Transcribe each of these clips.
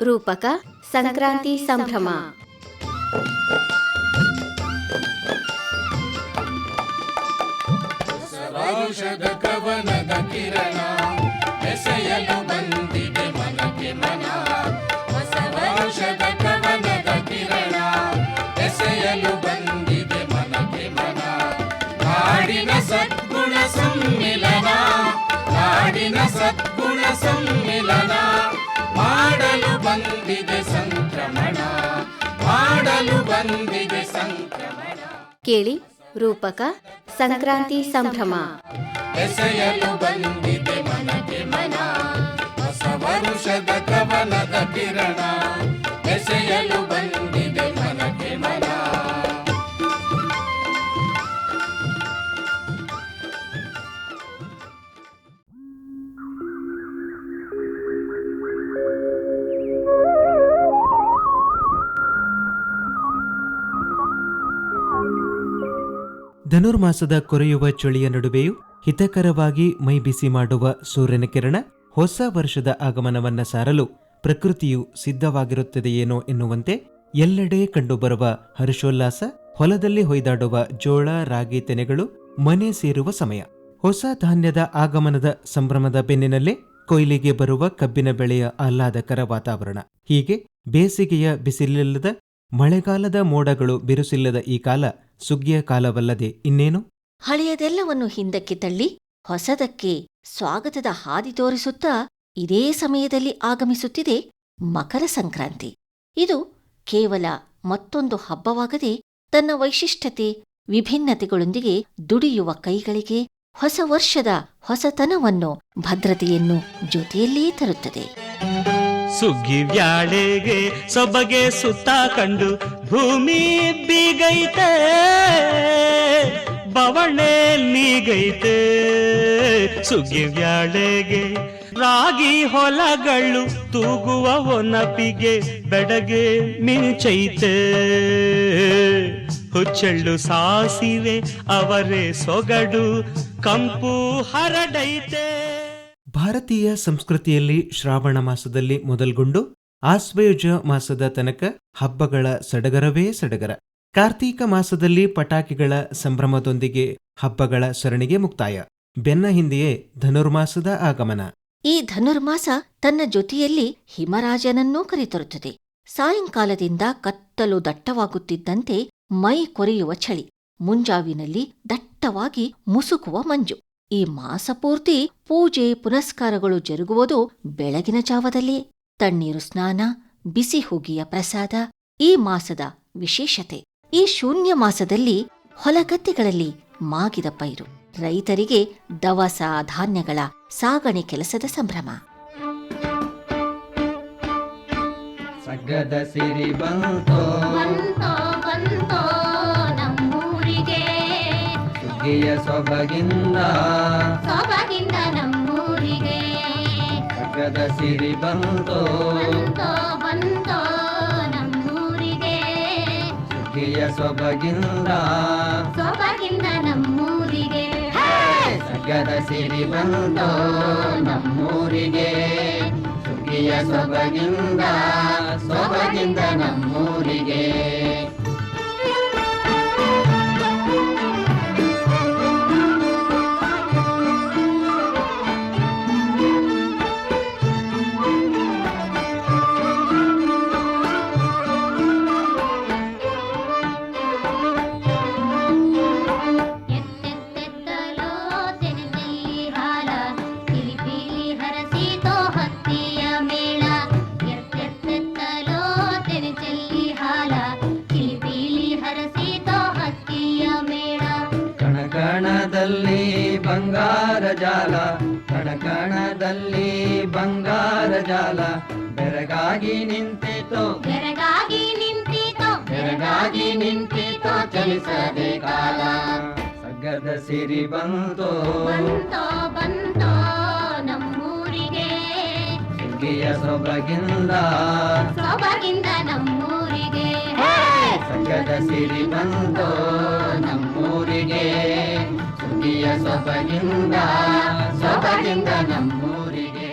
ರೂಪಕ ಸಂಕ್ರಾಂತಿ ಸಂಭ್ರಮ. ಔಷಧ ಕವನದ ಕಿರಣ ಎಸೆಯಲು ಬಂದಿದೆ ಮನಕ್ಕೆ ಮನ. ಹೊಸ ಔಷಧ ಕವನದ ಕಿರಣ ಎಸೆಯಲು ಬಂದಿದೆ ಮನಕ್ಕೆ ಮನ. ಕಾಡಿನ ಸದ್ಗುಣ ಸಮ್ಮಿಲನ ಕಾಡಿನ ಸದ್ಗುಣ ಸಮ್ಮಿಲನ. ಬಂದಿದೆ ಸಂಕ್ರಮಣ ಮಾಡಲು ಬಂದಿದೆ ಸಂಕ್ರಮಣ. ಕೇಳಿ ರೂಪಕ ಸಂಕ್ರಾಂತಿ ಸಂಭ್ರಮ. ಎಸೆಯಲು ಬಂದಿದೆ ಮನಕ್ಕೆ ಮನ ಹೊಸ ವರುಷದ ಕವನದ ಕಿರಣ ಎಸೆಯಲು ಬಂದಿದೆ ಧನುರ್ಮಾಸದ ಕೊರೆಯುವ ಚಳಿಯ ನಡುವೆಯೂ ಹಿತಕರವಾಗಿ ಮೈ ಬಿಸಿ ಮಾಡುವ ಸೂರ್ಯನ ಕಿರಣ ಹೊಸ ವರ್ಷದ ಆಗಮನವನ್ನ ಸಾರಲು ಪ್ರಕೃತಿಯು ಸಿದ್ಧವಾಗಿರುತ್ತದೆಯೇನೋ ಎನ್ನುವಂತೆ ಎಲ್ಲೆಡೆ ಕಂಡುಬರುವ ಹರ್ಷೋಲ್ಲಾಸ, ಹೊಲದಲ್ಲಿ ಹೊಯ್ದಾಡುವ ಜೋಳ, ರಾಗಿ ತೆನೆಗಳು ಮನೆ ಸೇರುವ ಸಮಯ. ಹೊಸ ಧಾನ್ಯದ ಆಗಮನದ ಸಂಭ್ರಮದ ಬೆನ್ನಿನಲ್ಲೇ ಕೊಯ್ಲಿಗೆ ಬರುವ ಕಬ್ಬಿನ ಬೆಳೆಯ ಆಹ್ಲಾದಕರ ವಾತಾವರಣ. ಹೀಗೆ ಬೇಸಿಗೆಯ ಬಿಸಿಲಿಲ್ಲದ ಮಳೆಗಾಲದ ಮೋಡಗಳು ಬಿರುಸಿಲ್ಲದ ಈ ಕಾಲ ಸುಗ್ಗಿಯ ಕಾಲವಲ್ಲದೆ ಇನ್ನೇನು? ಹಳೆಯದೆಲ್ಲವನ್ನು ಹಿಂದಕ್ಕೆ ತಳ್ಳಿ ಹೊಸದಕ್ಕೆ ಸ್ವಾಗತದ ಹಾದಿ ತೋರಿಸುತ್ತಾ ಇದೇ ಸಮಯದಲ್ಲಿ ಆಗಮಿಸುತ್ತಿದೆ ಮಕರ ಸಂಕ್ರಾಂತಿ. ಇದು ಕೇವಲ ಮತ್ತೊಂದು ಹಬ್ಬವಾಗದೆ ತನ್ನ ವೈಶಿಷ್ಟ್ಯತೆ, ವಿಭಿನ್ನತೆಗಳೊಂದಿಗೆ ದುಡಿಯುವ ಕೈಗಳಿಗೆ ಹೊಸ ವರ್ಷದ ಹೊಸತನವನ್ನು ಭದ್ರತೆಯನ್ನು ಜೊತೆಯಲ್ಲೇ ತರುತ್ತದೆ. ಸುಗ್ಗಿ ವ್ಯಾಳೆಗೆ ಸೊಬಗೆ ಸುತ್ತ ಕಂಡು ಭೂಮಿ ಬಿಗೈತೆ, ಬವಣೆ ನೀಗೈತೆ. ಸುಗ್ಗಿ ವ್ಯಾಳೆಗೆ ರಾಗಿ ಹೊಲಗಳು ತೂಗುವ ಒನಪಿಗೆ ಬೆಡಗೆ ಮಿಂಚೈತೆ. ಹುಚ್ಚಳ್ಳು ಸಾಸಿವೆ ಅವರೇ ಸೊಗಡು, ಕಂಪು ಹರಡೈತೆ. ಭಾರತೀಯ ಸಂಸ್ಕೃತಿಯಲ್ಲಿ ಶ್ರಾವಣ ಮಾಸದಲ್ಲಿ ಮೊದಲ್ಗೊಂಡು ಆಶ್ವಯುಜ ಮಾಸದ ತನಕ ಹಬ್ಬಗಳ ಸಡಗರವೇ ಸಡಗರ. ಕಾರ್ತೀಕ ಮಾಸದಲ್ಲಿ ಪಟಾಕಿಗಳ ಸಂಭ್ರಮದೊಂದಿಗೆ ಹಬ್ಬಗಳ ಸರಣಿಗೆ ಮುಕ್ತಾಯ. ಬೆನ್ನ ಹಿಂದೆಯೇ ಧನುರ್ಮಾಸದ ಆಗಮನ. ಈ ಧನುರ್ಮಾಸ ತನ್ನ ಜೊತೆಯಲ್ಲಿ ಹಿಮರಾಜನನ್ನೂ ಕರೆತರುತ್ತದೆ. ಸಾಯಂಕಾಲದಿಂದ ಕತ್ತಲು ದಟ್ಟವಾಗುತ್ತಿದ್ದಂತೆ ಮೈ ಕೊರೆಯುವ ಚಳಿ, ಮುಂಜಾವಿನಲ್ಲಿ ದಟ್ಟವಾಗಿ ಮುಸುಕುವ ಮಂಜು. ಈ ಮಾಸಪೂರ್ತಿ ಪೂಜೆ ಪುನಸ್ಕಾರಗಳು ಜರುಗುವುದು ಬೆಳಗಿನ ಜಾವದಲ್ಲಿ. ತಣ್ಣೀರು ಸ್ನಾನ ಬಿಸಿ ಹುಗಿಯ ಪ್ರಸಾದ ಈ ಮಾಸದ ವಿಶೇಷತೆ. ಈ ಶೂನ್ಯ ಮಾಸದಲ್ಲಿ ಹೊಲಗದ್ದೆಗಳಲ್ಲಿ ಮಾಗಿದ ಪೈರು. ರೈತರಿಗೆ ದವಸ ಧಾನ್ಯಗಳ ಸಾಗಣೆ ಕೆಲಸದ ಸಂಭ್ರಮ. ಸಗದ ಸಿರಿ ಬಂತೋ. ಸುಗ್ಗಿಯ ಸೊಬಗಿಂದ. ಸೊಬಗಿಂದ ನಮ್ಮೂರಿಗೆ. ಸಗದ ಸಿರಿ ಬಂತೋ. ಬಂತೋ ನಮ್ಮೂರಿಗೆ. ಸುಗ್ಗಿಯ ಸೊಬಗಿಂದ. ಸೊಬಗಿಂದ ನಮ್ಮೂರಿಗೆ. ಸಗದ ಸಿರಿ ಬಂತೋ ನಮ್ಮೂರಿಗೆ. ಸುಖಿಯ ಸೊಬಗಿಂದ ಸೊಬಗಿಂದ ನಮ್ಮೂರಿಗೆ. ಕಣಕಣದಲ್ಲಿ ಬಂಗಾರ ಜಾಲ. ಬೆರಗಾಗಿ ನಿಂತಿತು. ಬೆರಗಾಗಿ ನಿಂತಿತು. ಬೆರಗಾಗಿ ನಿಂತಿತು ಚಲಿಸದೆ ಕಾಲ. ಸಗ್ಗದ ಸಿರಿ ಬಂತು. ಬಂತೋ ಬಂತೋ ನಮ್ಮೂರಿಗೆ. ಸುಗ್ಗಿಯ ಸೊಬಗಿಂದ. ಸೊಬಗಿಂದ ನಮ್ಮೂರಿಗೆ. ಸಗ್ಗದ ಸಿರಿ ಬಂತು ನಮ್ಮೂರಿಗೆ. ಸೊಬಗಿಂದ ಸೊಬಗಿಂದ ನಮ್ಮೂರಿಗೆ.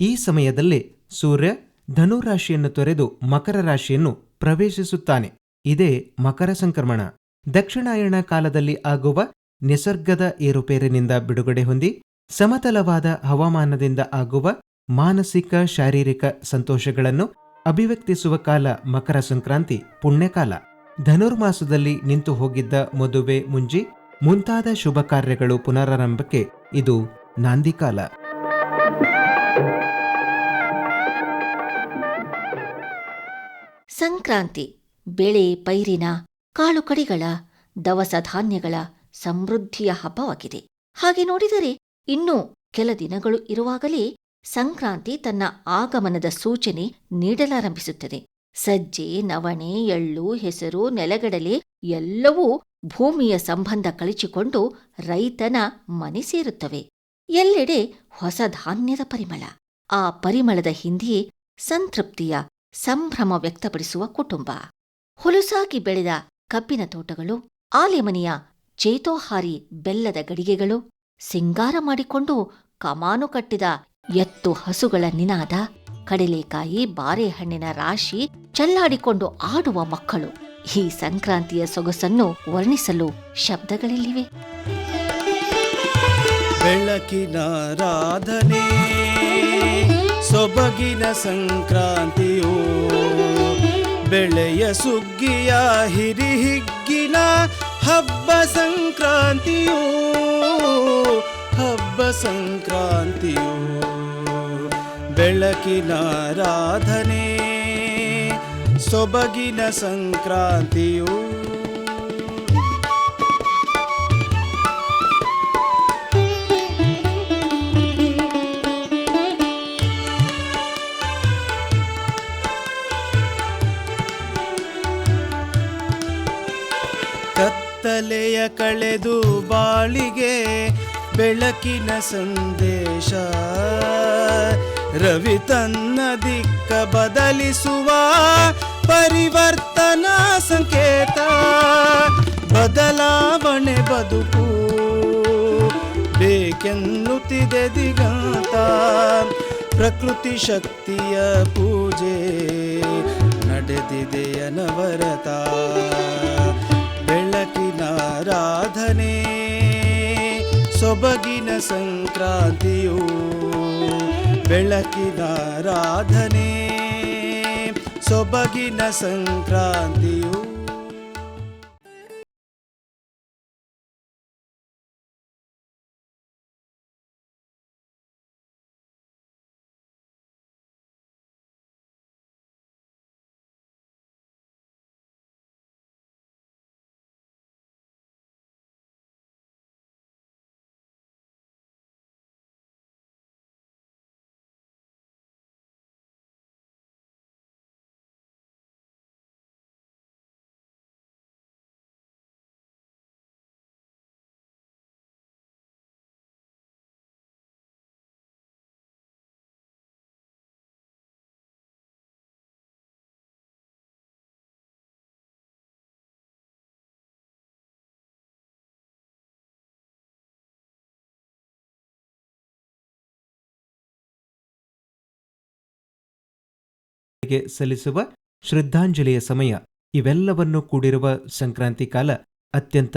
ಈ ಸಮಯದಲ್ಲಿ ಸೂರ್ಯ ಧನು ರಾಶಿಯನ್ನು ತೊರೆದು ಮಕರ ರಾಶಿಯನ್ನು ಪ್ರವೇಶಿಸುತ್ತಾನೆ. ಇದೇ ಮಕರ ಸಂಕ್ರಮಣ. ದಕ್ಷಿಣಾಯಣ ಕಾಲದಲ್ಲಿ ಆಗುವ ನಿಸರ್ಗದ ಏರುಪೇರಿನಿಂದ ಬಿಡುಗಡೆ ಹೊಂದಿ, ಸಮತಲವಾದ ಹವಾಮಾನದಿಂದ ಆಗುವ ಮಾನಸಿಕ, ಶಾರೀರಿಕ ಸಂತೋಷಗಳನ್ನು ಅಭಿವ್ಯಕ್ತಿಸುವ ಕಾಲ ಮಕರ ಸಂಕ್ರಾಂತಿ ಪುಣ್ಯಕಾಲ. ಧನುರ್ಮಾಸದಲ್ಲಿ ನಿಂತು ಹೋಗಿದ್ದ ಮದುವೆ, ಮುಂಜಿ ಮುಂತಾದ ಶುಭ ಕಾರ್ಯಗಳು ಪುನರಾರಂಭಕ್ಕೆ ಇದು ನಾಂದಿಕಾಲ ಸಂಕ್ರಾಂತಿ, ಬೆಳೆ, ಪೈರಿನ, ಕಾಳು ಕಡಿಗಳ, ದವಸ ಧಾನ್ಯಗಳ ಸಮೃದ್ಧಿಯ ಹಬ್ಬವಾಗಿದೆ. ಹಾಗೆ ನೋಡಿದರೆ ಇನ್ನೂ ಕೆಲ ದಿನಗಳು ಇರುವಾಗಲೇ ಸಂಕ್ರಾಂತಿ ತನ್ನ ಆಗಮನದ ಸೂಚನೆ ನೀಡಲಾರಂಭಿಸುತ್ತದೆ. ಸಜ್ಜೆ, ನವಣೆ, ಎಳ್ಳು, ಹೆಸರು, ನೆಲಗಡಲೆ ಎಲ್ಲವೂ ಭೂಮಿಯ ಸಂಬಂಧ ಕಳಚಿಕೊಂಡು ರೈತನ ಮನೆ ಸೇರುತ್ತವೆ. ಎಲ್ಲೆಡೆ ಹೊಸ ಧಾನ್ಯದ ಪರಿಮಳ. ಆ ಪರಿಮಳದ ಹಿಂದೆಯೇ ಸಂತೃಪ್ತಿಯ ಸಂಭ್ರಮ ವ್ಯಕ್ತಪಡಿಸುವ ಕುಟುಂಬ. ಹುಲುಸಾಗಿ ಬೆಳೆದ ಕಬ್ಬಿನ ತೋಟಗಳು, ಆಲೆಮನೆಯ ಚೇತೋಹಾರಿ ಬೆಲ್ಲದ ಗಡಿಗೆಗಳು, ಸಿಂಗಾರ ಮಾಡಿಕೊಂಡು ಕಮಾನು ಕಟ್ಟಿದ ಎತ್ತು ಹಸುಗಳ ನಿನಾದ, ಕಡಲೆಕಾಯಿ, ಬಾರೆಹಣ್ಣಿನ ರಾಶಿ ಚಲ್ಲಾಡಿಕೊಂಡು ಆಡುವ ಮಕ್ಕಳು. ಈ ಸಂಕ್ರಾಂತಿಯ ಸೊಗಸನ್ನು ವರ್ಣಿಸಲು ಶಬ್ದಗಳೆಲ್ಲಿವೆ. ಬೆಳಕಿನ ರಾಧನೆ ಸೊಬಗಿನ ಸಂಕ್ರಾಂತಿಯೋ, ಬೆಳೆಯ ಸುಗ್ಗಿಯ ಹಿರಿಹಿಗ್ಗಿನ ಹಬ್ಬ ಸಂಕ್ರಾಂತಿಯೋ, ಹಬ್ಬ ಸಂಕ್ರಾಂತಿಯು. ಬೆಳಕಿನ ರಾಧನೆ ಸೊಬಗಿನ ಸಂಕ್ರಾಂತಿಯು. ಕತ್ತಲೆಯ ಕಳೆದು ಬಾಳಿಗೆ ಬೆಳಕಿನ ಸಂದೇಶ. ರವಿ ತನ್ನ ದಿಕ್ಕ ಬದಲಿಸುವ ಪರಿವರ್ತನಾ ಸಂಕೇತ. ಬದಲಾವಣೆ ಬದುಕು ಬೇಕೆನ್ನುತ್ತಿದೆ ದಿಗಂತ. ಪ್ರಕೃತಿ ಶಕ್ತಿಯ ಪೂಜೆ ನಡೆದಿದೆ ಅನವರತ. ಬೆಳಕಿನ ಆರಾಧನೆ ಸೊಬಗಿನ ಸಂಕ್ರಾಂತಿಯು ಬೆಳಕಿನ ರಾಧನೆ ಸೊಬಗಿನ ಸಂಕ್ರಾಂತಿಯು ಸಲ್ಲಿಸುವ ಶ್ರದ್ಧಾಂಜಲಿಯ ಸಮಯ ಇವೆಲ್ಲವನ್ನೂ ಕೂಡಿರುವ ಸಂಕ್ರಾಂತಿ ಕಾಲ ಅತ್ಯಂತ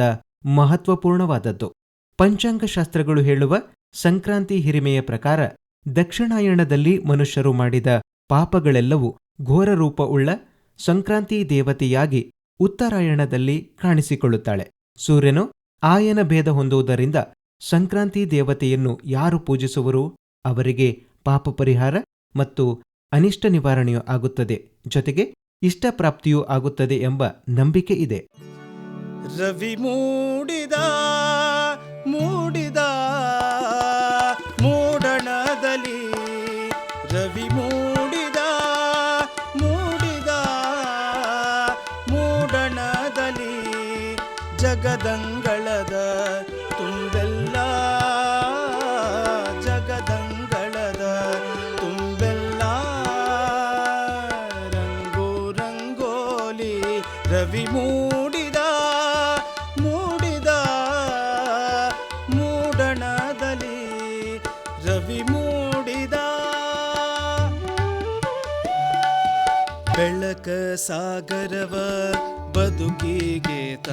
ಮಹತ್ವಪೂರ್ಣವಾದದ್ದು. ಪಂಚಾಂಗಶಾಸ್ತ್ರಗಳು ಹೇಳುವ ಸಂಕ್ರಾಂತಿ ಹಿರಿಮೆಯ ಪ್ರಕಾರ ದಕ್ಷಿಣಾಯಣದಲ್ಲಿ ಮನುಷ್ಯರು ಮಾಡಿದ ಪಾಪಗಳೆಲ್ಲವೂ ಘೋರ ರೂಪವುಳ್ಳ ಸಂಕ್ರಾಂತಿ ದೇವತೆಯಾಗಿ ಉತ್ತರಾಯಣದಲ್ಲಿ ಕಾಣಿಸಿಕೊಳ್ಳುತ್ತಾಳೆ. ಸೂರ್ಯನು ಆಯನ ಭೇದ ಹೊಂದುವುದರಿಂದ ಸಂಕ್ರಾಂತಿ ದೇವತೆಯನ್ನು ಯಾರು ಪೂಜಿಸುವರು? ಅವರಿಗೆ ಪಾಪ ಪರಿಹಾರ ಮತ್ತು ಅನಿಷ್ಟ ನಿವಾರಣೆಯೂ ಆಗುತ್ತದೆ. ಜೊತೆಗೆ ಇಷ್ಟ ಪ್ರಾಪ್ತಿಯೂ ಆಗುತ್ತದೆ ಎಂಬ ನಂಬಿಕೆ ಇದೆ. ರವಿ ಮೂಡಿದ ಮೂಡಿದ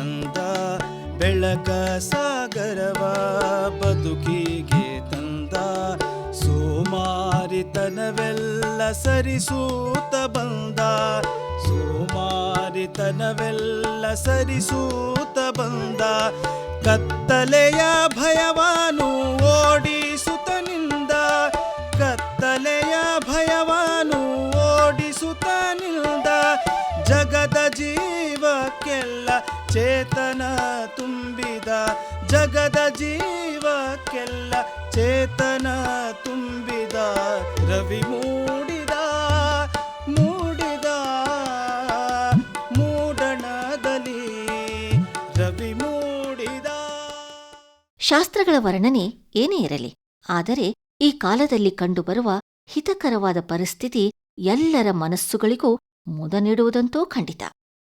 ತಂದ ಬೆಳಕ ಸಾಗರವ ಬದುಕಿಗೆ ತಂದ ಸೋಮಾರಿತನವೆಲ್ಲ ಸರಿಸೂತ ಬಂದ ಸೋಮಾರಿತನವೆಲ್ಲ ಸರಿಸೂತ ಬಂದ ಕತ್ತಲೆಯ ಭಯವಾನು ಓಡಿಸುತ್ತನಿಂದ ಕತ್ತಲೆಯ ಚೇತನ ತುಂಬಿದ ಜಗದ ಜೀವಕ್ಕೆಲ್ಲ ಚೇತನ ತುಂಬಿದ, ರವಿ ಮೂಡಿದ ಮೂಡಿದ, ಮೂಡಣದಲ್ಲಿ ರವಿ ಮೂಡಿದ. ಶಾಸ್ತ್ರಗಳ ವರ್ಣನೆ ಏನೇ ಇರಲಿ, ಆದರೆ ಈ ಕಾಲದಲ್ಲಿ ಕಂಡುಬರುವ ಹಿತಕರವಾದ ಪರಿಸ್ಥಿತಿ ಎಲ್ಲರ ಮನಸ್ಸುಗಳಿಗೂ ಮುದ ನೀಡುವುದಂತೂ ಖಂಡಿತ.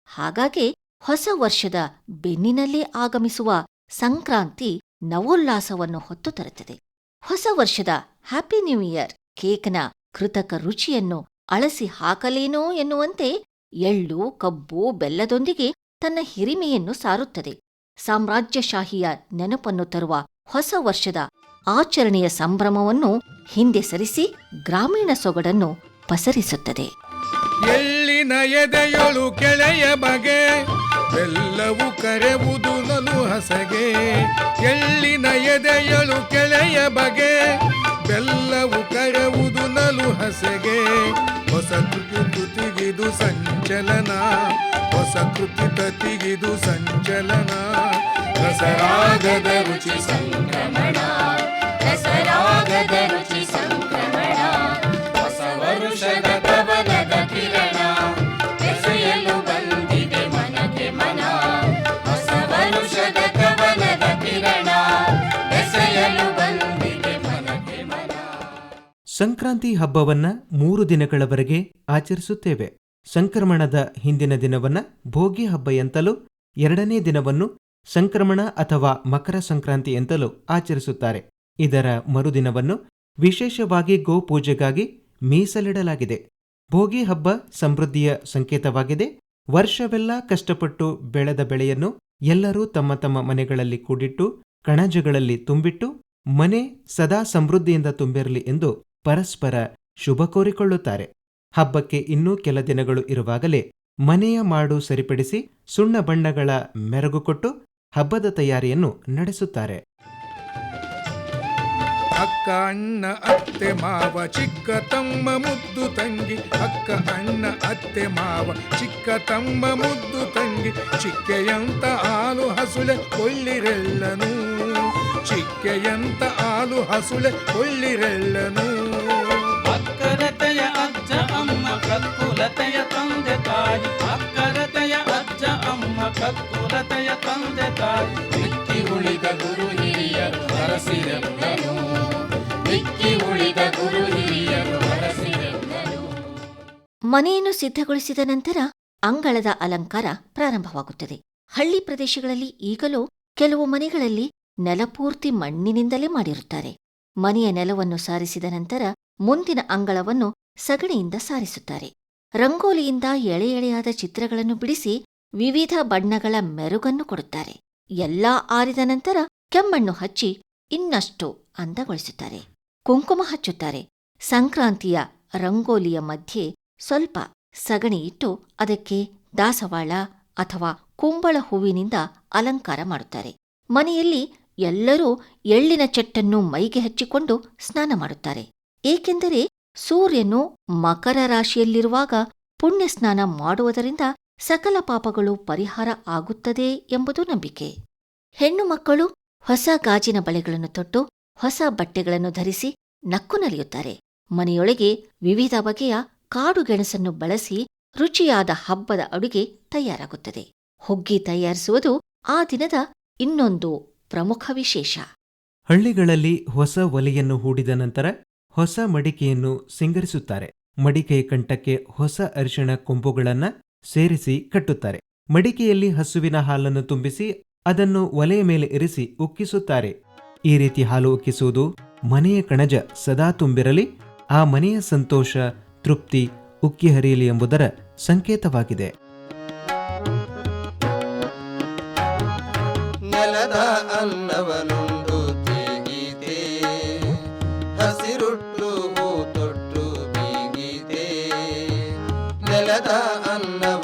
ಹಾಗಾಗಿ ಹೊಸ ವರ್ಷದ ಬೆನ್ನಿನಲ್ಲೇ ಆಗಮಿಸುವ ಸಂಕ್ರಾಂತಿ ನವೋಲ್ಲಾಸವನ್ನು ಹೊತ್ತು ತರುತ್ತದೆ. ಹೊಸ ವರ್ಷದ ಹ್ಯಾಪಿ ನ್ಯೂ ಇಯರ್ ಕೇಕ್ನ ಕೃತಕ ರುಚಿಯನ್ನು ಅಳಸಿ ಹಾಕಲೇನೋ ಎನ್ನುವಂತೆ ಎಳ್ಳು, ಕಬ್ಬು, ಬೆಲ್ಲದೊಂದಿಗೆ ತನ್ನ ಹಿರಿಮೆಯನ್ನು ಸಾರುತ್ತದೆ. ಸಾಮ್ರಾಜ್ಯಶಾಹಿಯ ನೆನಪನ್ನು ತರುವ ಹೊಸ ವರ್ಷದ ಆಚರಣೆಯ ಸಂಭ್ರಮವನ್ನು ಹಿಂದೆ ಸರಿಸಿ ಗ್ರಾಮೀಣ ಸೊಗಡನ್ನು ಪಸರಿಸುತ್ತದೆ. ಎಳ್ಳಿನ ಎದೆಯೊಳು ಕೆಳೆಯ ಬಗೆ, ಬೆಲ್ಲವು ಕರೆವುದು ನನು ಹಸಗೆ. ಎಳ್ಳಿನ ಎದೆಯೊಳು ಕೆಳೆಯ ಬಗೆ, ಬೆಲ್ಲವು ಕರೆವುದು ನಲು ಹಸಗೆ. ಹೊಸ ಕೃತಿ ಕೃತಿಗಿದು ಸಂಚಲನ, ಹೊಸ ಕೃತಿ ಪ್ರತಿಗಿದು ಸಂಚಲನ. ರಸರಾಗದ ರುಚಿ ಸಂಕ್ರಮಣ, ರಸರಾಗದ ರುಚಿ ಸಂಕ್ರಾಂತಿ ಹಬ್ಬವನ್ನ ಮೂರು ದಿನಗಳವರೆಗೆ ಆಚರಿಸುತ್ತೇವೆ. ಸಂಕ್ರಮಣದ ಹಿಂದಿನ ದಿನವನ್ನ ಭೋಗಿ ಹಬ್ಬ ಎಂತಲೂ, ಎರಡನೇ ದಿನವನ್ನು ಸಂಕ್ರಮಣ ಅಥವಾ ಮಕರ ಸಂಕ್ರಾಂತಿ ಎಂತಲೂ ಆಚರಿಸುತ್ತಾರೆ. ಇದರ ಮರುದಿನವನ್ನು ವಿಶೇಷವಾಗಿ ಗೋಪೂಜೆಗಾಗಿ ಮೀಸಲಿಡಲಾಗಿದೆ. ಭೋಗಿ ಹಬ್ಬ ಸಮೃದ್ಧಿಯ ಸಂಕೇತವಾಗಿದೆ. ವರ್ಷವೆಲ್ಲ ಕಷ್ಟಪಟ್ಟು ಬೆಳೆದ ಬೆಳೆಯನ್ನು ಎಲ್ಲರೂ ತಮ್ಮ ತಮ್ಮ ಮನೆಗಳಲ್ಲಿ ಕೂಡಿಟ್ಟು, ಕಣಜಗಳಲ್ಲಿ ತುಂಬಿಟ್ಟು, ಮನೆ ಸದಾ ಸಮೃದ್ಧಿಯಿಂದ ತುಂಬಿರಲಿ ಎಂದು ಪರಸ್ಪರ ಶುಭ ಕೋರಿಕೊಳ್ಳುತ್ತಾರೆ. ಹಬ್ಬಕ್ಕೆ ಇನ್ನೂ ಕೆಲ ದಿನಗಳು ಇರುವಾಗಲೇ ಮನೆಯ ಮಾಡು ಸರಿಪಡಿಸಿ ಸುಣ್ಣ ಬಣ್ಣಗಳ ಮೆರಗು ಕೊಟ್ಟು ಹಬ್ಬದ ತಯಾರಿಯನ್ನು ನಡೆಸುತ್ತಾರೆ. ಅಕ್ಕ, ಅಣ್ಣ, ಅತ್ತೆ, ಮಾವ, ಚಿಕ್ಕ ತಮ್ಮ ಮುದ್ದು ತಂಗಿ. ಅಕ್ಕ, ಅಣ್ಣ, ಅತ್ತೆ, ಮಾವ, ಚಿಕ್ಕ ತಮ್ಮ ಮುದ್ದು ತಂಗಿ. ಚಿಕ್ಕೆಯಂತ ಹಾಲು ಹಸುಳೆ ಕೊಳ್ಳಿರೆಲ್ಲನು. ಚಿಕ್ಕೆಯಂತ ಆಲು ಹಸುಳೆ ಕೊಳ್ಳಿರೆಲ್ಲನು ಅಕ್ಕರತೆಯ ಅಜ್ಜ ಅಮ್ಮ ಕಕ್ಕುಲತೆಯ ತಂದೆ ತಾಯಿ. ಅಕ್ಕರತೆಯ ಅಜ್ಜ ಅಮ್ಮ ಕಕ್ಕುಲತೆಯ ತಂದೆ ತಾಯಿ. ಮಿಕ್ಕಿ ಉಳಿದ ಗುರು ಹಿರಿಯರು ಹರಸಿರೆಲ್ಲನು ಮಿಕ್ಕಿ ಉಳಿದ ಗುರು ಹಿರಿಯರು ಹರಸಿರೆಲ್ಲನು ಮನೆಯನ್ನು ಸಿದ್ಧಗೊಳಿಸಿದ ನಂತರ ಅಂಗಳದ ಅಲಂಕಾರ ಪ್ರಾರಂಭವಾಗುತ್ತದೆ. ಹಳ್ಳಿ ಪ್ರದೇಶಗಳಲ್ಲಿ ಈಗಲೂ ಕೆಲವು ಮನೆಗಳಲ್ಲಿ ನೆಲಪೂರ್ತಿ ಮಣ್ಣಿನಿಂದಲೇ ಮಾಡಿರುತ್ತಾರೆ. ಮನೆಯ ನೆಲವನ್ನು ಸಾರಿಸಿದ ನಂತರ ಮುಂದಿನ ಅಂಗಳವನ್ನು ಸಗಣಿಯಿಂದ ಸಾರಿಸುತ್ತಾರೆ. ರಂಗೋಲಿಯಿಂದ ಎಳೆ ಎಳೆಯಾದ ಚಿತ್ರಗಳನ್ನು ಬಿಡಿಸಿ ವಿವಿಧ ಬಣ್ಣಗಳ ಮೆರುಗನ್ನು ಕೊಡುತ್ತಾರೆ. ಎಲ್ಲಾ ಆರಿದ ನಂತರ ಕೆಮ್ಮಣ್ಣು ಹಚ್ಚಿ ಇನ್ನಷ್ಟು ಅಂದಗೊಳಿಸುತ್ತಾರೆ. ಕುಂಕುಮ ಹಚ್ಚುತ್ತಾರೆ. ಸಂಕ್ರಾಂತಿಯ ರಂಗೋಲಿಯ ಮಧ್ಯೆ ಸ್ವಲ್ಪ ಸಗಣಿ ಇಟ್ಟು ಅದಕ್ಕೆ ದಾಸವಾಳ ಅಥವಾ ಕುಂಬಳ ಹೂವಿನಿಂದ ಅಲಂಕಾರ ಮಾಡುತ್ತಾರೆ. ಮನೆಯಲ್ಲಿ ಎಲ್ಲರೂ ಎಳ್ಳಿನ ಚೆಟ್ಟನ್ನು ಮೈಗೆ ಹಚ್ಚಿಕೊಂಡು ಸ್ನಾನ ಮಾಡುತ್ತಾರೆ. ಏಕೆಂದರೆ ಸೂರ್ಯನು ಮಕರ ರಾಶಿಯಲ್ಲಿರುವಾಗ ಪುಣ್ಯ ಸ್ನಾನ ಮಾಡುವುದರಿಂದ ಸಕಲ ಪಾಪಗಳು ಪರಿಹಾರ ಆಗುತ್ತದೆ ಎಂಬುದು ನಂಬಿಕೆ. ಹೆಣ್ಣು ಮಕ್ಕಳು ಹೊಸ ಗಾಜಿನ ಬಳೆಗಳನ್ನು ತೊಟ್ಟು ಹೊಸ ಬಟ್ಟೆಗಳನ್ನು ಧರಿಸಿ ನಕ್ಕು ನಲಿಯುತ್ತಾರೆ. ಮನೆಯೊಳಗೆ ವಿವಿಧ ಬಗೆಯ ಕಾಡು ಗೆಣಸನ್ನು ಬಳಸಿ ರುಚಿಯಾದ ಹಬ್ಬದ ಅಡುಗೆ ತಯಾರಾಗುತ್ತದೆ. ಹುಗ್ಗಿ ತಯಾರಿಸುವುದು ಆ ದಿನದ ಇನ್ನೊಂದು ಪ್ರಮುಖ ವಿಶೇಷ. ಹಳ್ಳಿಗಳಲ್ಲಿ ಹೊಸ ಒಲೆಯನ್ನು ಹೂಡಿದ ನಂತರ ಹೊಸ ಮಡಿಕೆಯನ್ನು ಸಿಂಗರಿಸುತ್ತಾರೆ. ಮಡಿಕೆಯ ಕಂಠಕ್ಕೆ ಹೊಸ ಅರಿಶಿಣ ಕೊಂಬುಗಳನ್ನ ಸೇರಿಸಿ ಕಟ್ಟುತ್ತಾರೆ. ಮಡಿಕೆಯಲ್ಲಿ ಹಸುವಿನ ಹಾಲನ್ನು ತುಂಬಿಸಿ ಅದನ್ನು ಒಲೆಯ ಮೇಲೆ ಇರಿಸಿ ಉಕ್ಕಿಸುತ್ತಾರೆ. ಈ ರೀತಿ ಹಾಲು ಉಕ್ಕಿಸುವುದು ಮನೆಯ ಕಣಜ ಸದಾ ತುಂಬಿರಲಿ, ಆ ಮನೆಯ ಸಂತೋಷ, ತೃಪ್ತಿ, ಉಕ್ಕಿ ಹರಿಯಲಿ ಎಂಬುದರ ಸಂಕೇತವಾಗಿದೆ. ನೆಲದ ಅನ್ನವನುಂಡು ತೇಗೀತೆ. ಹಸಿರುಟ್ಟು ಹೂ ತೊಟ್ಟು ಬೀಗೀತೆ. ನೆಲದ ಅನ್ನವನುಂಡು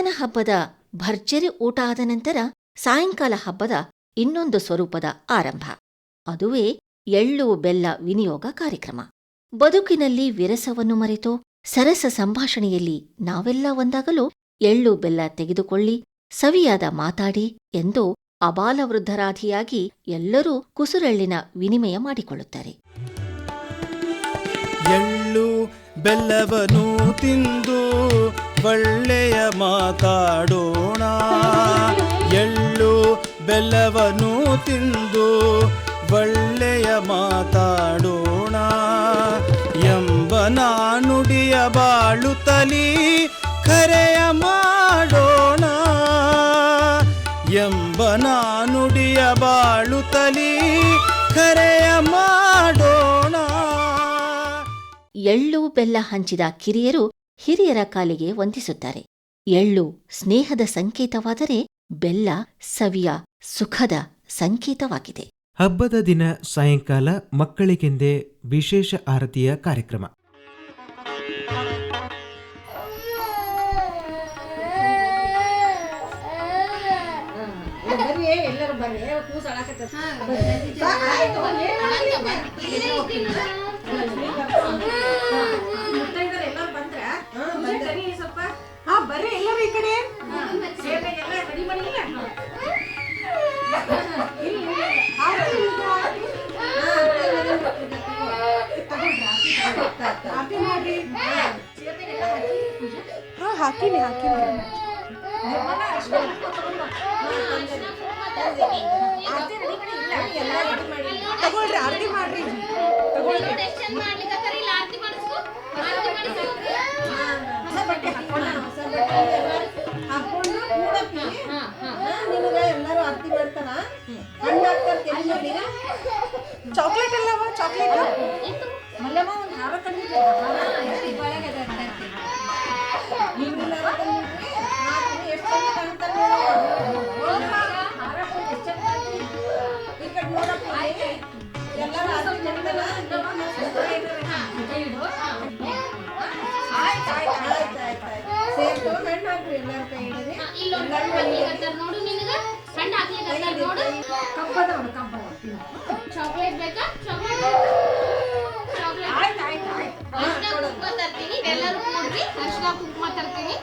ಮಧ್ಯಾಹ್ನ ಹಬ್ಬದ ಭರ್ಜರಿ ಊಟ ಆದ ನಂತರ ಸಾಯಂಕಾಲ ಹಬ್ಬದ ಇನ್ನೊಂದು ಸ್ವರೂಪದ ಆರಂಭ. ಅದುವೇ ಎಳ್ಳು ಬೆಲ್ಲ ವಿನಿಯೋಗ ಕಾರ್ಯಕ್ರಮ. ಬದುಕಿನಲ್ಲಿ ವಿರಸವನ್ನು ಮರೆತು ಸರಸ ಸಂಭಾಷಣೆಯಲ್ಲಿ ನಾವೆಲ್ಲ ಒಂದಾಗಲು ಎಳ್ಳು ಬೆಲ್ಲ ತೆಗೆದುಕೊಳ್ಳಿ, ಸವಿಯಾದ ಮಾತಾಡಿ ಎಂದು ಅಬಾಲವೃದ್ಧರಾಧಿಯಾಗಿ ಎಲ್ಲರೂ ಕುಸುರೆಳ್ಳಿನ ವಿನಿಮಯ ಮಾಡಿಕೊಳ್ಳುತ್ತಾರೆ. ಎಳ್ಳು ಬೆಲ್ಲವನು ತಿಂದು ಒಳ್ಳೆಯ ಮಾತಾಡೋಣ. ಎಳ್ಳು ಬೆಲ್ಲವನು ತಿಂದು ಒಳ್ಳೆಯ ಮಾತಾಡೋಣ. ಎಂಬ ನಾನುಡಿಯ ಬಾಳುತ್ತಲಿ ಕರೆಯ ಮಾಡೋಣ. ಎಂಬ ನಾನುಡಿಯ ಬಾಳುತ್ತಲಿ ಕರೆಯ ಮಾಡೋಣ. ಎಳ್ಳು ಬೆಲ್ಲ ಹಂಚಿದ ಕಿರಿಯರು ಹಿರಿಯರ ಕಾಲಿಗೆ ವಂದಿಸುತ್ತಾರೆ. ಎಳ್ಳು ಸ್ನೇಹದ ಸಂಕೇತವಾದರೆ ಬೆಲ್ಲ ಸವಿಯ ಸುಖದ ಸಂಕೇತವಾಗಿದೆ. ಹಬ್ಬದ ದಿನ ಸಾಯಂಕಾಲ ಮಕ್ಕಳಿಗೆಂದೇ ವಿಶೇಷ ಆರತಿಯ ಕಾರ್ಯಕ್ರಮ. ಬರ್ರಿ ಎಲ್ಲರೂ ಈ ಕಡೆ ಸೇವೆಗೆಲ್ಲ ರೆಡಿ ಮಾಡಿಲ್ಲ ಹಾಕಿನಿ ಹಾಕಿನಿ ತಗೊಳ್ರಿ ಆರತಿ ಮಾಡ್ರಿ ತಗೊಳ್ರಿ ಹೊಸ ಬಟ್ಟೆ ಹಾಕೊಂಡ ಕೂಡಪ್ಪಿ ನಿನಗ ಎಲ್ಲರೂ ಹಾಕ್ತಾರ ತಲೆ ಚಾಕ್ಲೇಟ್ ಅಲ್ಲವ ಚಾಕ್ಲೇಟ್ ಮಲ್ಲಮ್ಮ ಒಂದು ಹಾರ ಹಾಕ್ರಿ, ಎಷ್ಟು ಚಂದ ಕಾಣ್ತಾರ ಎಲ್ಲರೂ ಆರತಿ ಮಾಡ್ತಾರ? ಸೇರ್ತು ಹಣ್ಣು ಹಾಕ್ರಿ ಎಲ್ಲರ ಕೈ ಹಿಡಿದು. ಕಪ್ಪದ ಕಪ್ಪದ ಚಾಕ್ಲೇಟ್ ಬೇಕಾ? ಚಾಕ್ಲೇಟ್ ಆಯ್ತು ಆಯ್ತು ಆಯ್ತು. ಅರ್ಶಿನ ಕುಂಕುಮ ತರ್ತೀನಿ. ಎಲ್ಲರೂ ಕೂಡ್ರಿ ಅರ್ಶಿನ ಕುಂಕುಮ ತರ್ತೀನಿ.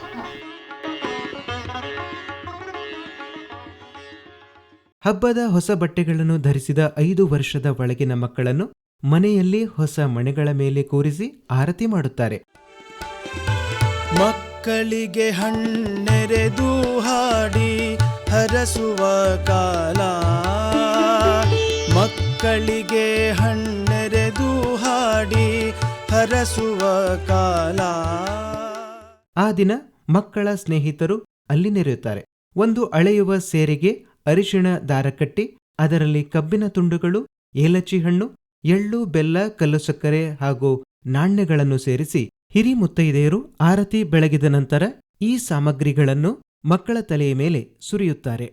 ಹಬ್ಬದ ಹೊಸ ಬಟ್ಟೆಗಳನ್ನು ಧರಿಸಿದ ಐದು ವರ್ಷದ ಒಳಗಿನ ಮಕ್ಕಳನ್ನು ಮನೆಯಲ್ಲಿ ಹೊಸ ಮಣೆಗಳ ಮೇಲೆ ಕೂರಿಸಿ ಆರತಿ ಮಾಡುತ್ತಾರೆ. ಮಕ್ಕಳಿಗೆ ಹಣ್ಣೆರೆದು ಹಾಡಿ ಹರಸುವ ಕಾಲ. ಮಕ್ಕಳಿಗೆ ಹಣ್ಣೆರೆದು ಹಾಡಿ ಹರಸುವ ಕಾಲ. ಆ ದಿನ ಮಕ್ಕಳ ಸ್ನೇಹಿತರು ಅಲ್ಲಿ ನೆರೆಯುತ್ತಾರೆ. ಒಂದು ಅಳೆಯುವ ಸೇರಿಗೆ ಅರಿಶಿಣ ದಾರ ಕಟ್ಟಿ, ಅದರಲ್ಲಿ ಕಬ್ಬಿನ ತುಂಡುಗಳು ಏಲಚಿ ಹಣ್ಣು, ಎಳ್ಳು, ಬೆಲ್ಲ, ಕಲ್ಲು ಸಕ್ಕರೆ ಹಾಗೂ ನಾಣ್ಯಗಳನ್ನು ಸೇರಿಸಿ ಹಿರಿ ಮುತ್ತೈದೆಯರು ಆರತಿ ಬೆಳಗಿದ ನಂತರ ಈ ಸಾಮಗ್ರಿಗಳನ್ನು ಮಕ್ಕಳ ತಲೆಯ ಮೇಲೆ ಸುರಿಯುತ್ತಾರೆ.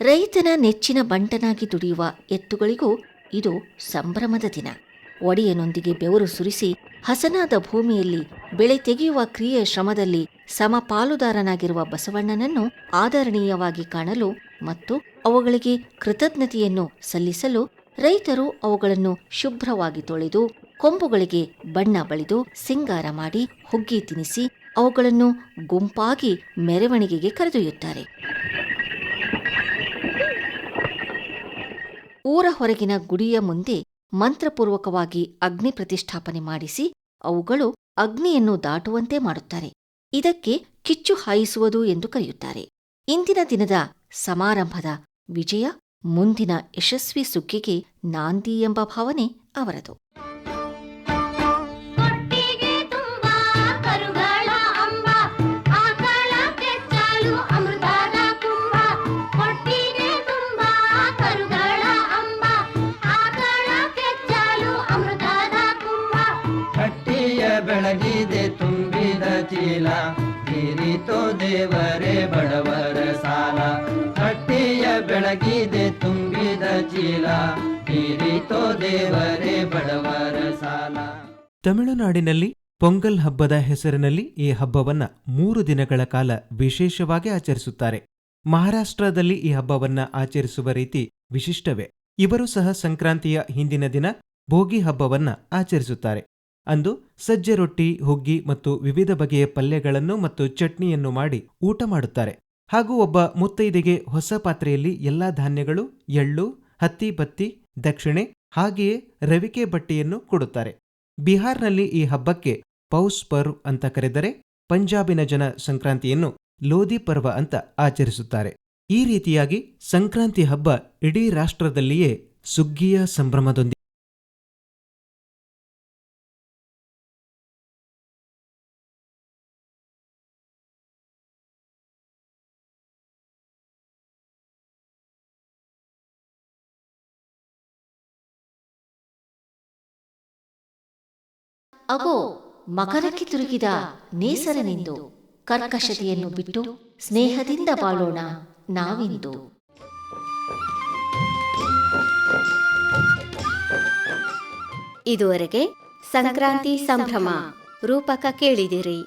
ರೈತನ ನೆಚ್ಚಿನ ಬಂಟನಾಗಿ ದುಡಿಯುವ ಎತ್ತುಗಳಿಗೂ ಇದು ಸಂಭ್ರಮದ ದಿನ. ಒಡೆಯನೊಂದಿಗೆ ಬೆವರು ಸುರಿಸಿ ಹಸನಾದ ಭೂಮಿಯಲ್ಲಿ ಬೆಳೆ ತೆಗೆಯುವ ಕ್ರಿಯೆ ಶ್ರಮದಲ್ಲಿ ಸಮಪಾಲುದಾರನಾಗಿರುವ ಬಸವಣ್ಣನನ್ನು ಆದರಣೀಯವಾಗಿ ಕಾಣಲು ಮತ್ತು ಅವುಗಳಿಗೆ ಕೃತಜ್ಞತೆಯನ್ನು ಸಲ್ಲಿಸಲು ರೈತರು ಅವುಗಳನ್ನು ಶುಭ್ರವಾಗಿ ತೊಳೆದು ಕೊಂಬುಗಳಿಗೆ ಬಣ್ಣ ಬಳಿದು ಸಿಂಗಾರ ಮಾಡಿ ಹುಗ್ಗಿ ತಿನಿಸಿ ಅವುಗಳನ್ನು ಗುಂಪಾಗಿ ಮೆರವಣಿಗೆಗೆ ಕರೆದೊಯ್ಯುತ್ತಾರೆ. ಊರ ಹೊರಗಿನ ಗುಡಿಯ ಮುಂದೆ ಮಂತ್ರಪೂರ್ವಕವಾಗಿ ಅಗ್ನಿ ಪ್ರತಿಷ್ಠಾಪನೆ ಮಾಡಿಸಿ ಅವುಗಳು ಅಗ್ನಿಯನ್ನು ದಾಟುವಂತೆ ಮಾಡುತ್ತಾರೆ. ಇದಕ್ಕೆ ಕಿಚ್ಚು ಹಾಯಿಸುವುದು ಎಂದು ಕರೆಯುತ್ತಾರೆ. ಇಂದಿನ ದಿನದ ಸಮಾರಂಭದ ವಿಜಯ ಮುಂದಿನ ಯಶಸ್ವಿ ಸುಕ್ಕಿಗೆ ನಾಂದಿ ಎಂಬ ಭಾವನೆ ಅವರದು. ಬೆಳಗಿದೆ ತುಂಬಿದ ಚೀಲ ಕಿರಿತೋ ದೇವರೇ ಬಡವರ ಸಾಲ. ತಮಿಳುನಾಡಿನಲ್ಲಿ ಪೊಂಗಲ್ ಹಬ್ಬದ ಹೆಸರಿನಲ್ಲಿ ಈ ಹಬ್ಬವನ್ನ ಮೂರು ದಿನಗಳ ಕಾಲ ವಿಶೇಷವಾಗಿ ಆಚರಿಸುತ್ತಾರೆ. ಮಹಾರಾಷ್ಟ್ರದಲ್ಲಿ ಈ ಹಬ್ಬವನ್ನ ಆಚರಿಸುವ ರೀತಿ ವಿಶಿಷ್ಟವೇ. ಇವರು ಸಹ ಸಂಕ್ರಾಂತಿಯ ಹಿಂದಿನ ದಿನ ಭೋಗಿ ಹಬ್ಬವನ್ನ ಆಚರಿಸುತ್ತಾರೆ. ಅಂದು ಸಜ್ಜೆ ರೊಟ್ಟಿ, ಹುಗ್ಗಿ ಮತ್ತು ವಿವಿಧ ಬಗೆಯ ಪಲ್ಯಗಳನ್ನು ಮತ್ತು ಚಟ್ನಿಯನ್ನು ಮಾಡಿ ಊಟ ಮಾಡುತ್ತಾರೆ. ಹಾಗೂ ಒಬ್ಬ ಮುತ್ತೈದೆಗೆ ಹೊಸ ಪಾತ್ರೆಯಲ್ಲಿ ಎಲ್ಲಾ ಧಾನ್ಯಗಳು, ಎಳ್ಳು ಹತ್ತಿ ಬತ್ತಿ, ದಕ್ಷಿಣೆ ಹಾಗೆಯೇ ರವಿಕೆ ಬಟ್ಟೆಯನ್ನು ಕೊಡುತ್ತಾರೆ. ಬಿಹಾರ್ನಲ್ಲಿ ಈ ಹಬ್ಬಕ್ಕೆ ಪೌಸ್ ಪರ್ವ್ ಅಂತ ಕರೆದರೆ ಪಂಜಾಬಿನ ಜನ ಸಂಕ್ರಾಂತಿಯನ್ನು ಲೋಧಿ ಪರ್ವ ಅಂತ ಆಚರಿಸುತ್ತಾರೆ. ಈ ರೀತಿಯಾಗಿ ಸಂಕ್ರಾಂತಿ ಹಬ್ಬ ಇಡೀ ರಾಷ್ಟ್ರದಲ್ಲಿಯೇ ಸುಗ್ಗಿಯ ಸಂಭ್ರಮದೊಂದಿಗೆ ಅಗೋ ಮಕರಕ್ಕೆ ತಿರುಗಿದ ನೇಸರನೆಂದು ಕರ್ಕಶತೆಯನ್ನು ಬಿಟ್ಟು ಸ್ನೇಹದಿಂದ ಬಾಳೋಣ ನಾವಿಂದು. ಇದುವರೆಗೆ ಸಂಕ್ರಾಂತಿ ಸಂಭ್ರಮ ರೂಪಕ ಕೇಳಿದಿರಿ.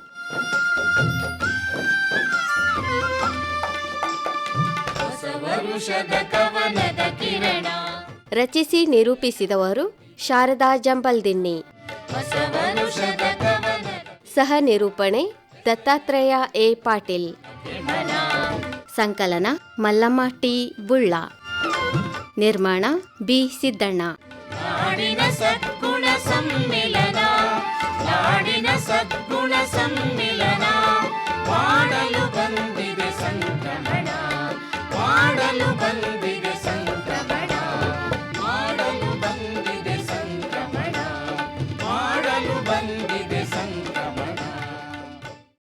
ರಚಿಸಿ ನಿರೂಪಿಸಿದವರು ಶಾರದಾ ಜಂಬಲ್ದಿನ್ನಿ. ಸಹ ನಿರೂಪಣೆ, ದತ್ತಾತ್ರೇಯ ಎ. ಪಾಟೀಲ್. ಸಂಕಲನ ಮಲ್ಲಮ್ಮ ಟಿ. ಬುಳ್ಳ. ನಿರ್ಮಾಣ ಬಿ. ಸಿದ್ದಣ್ಣ. ಮಾಡಲು ಬಂದಿದೆ ಸಂಕ್ರಮಣ ಮಾಡಲು ಬಂದ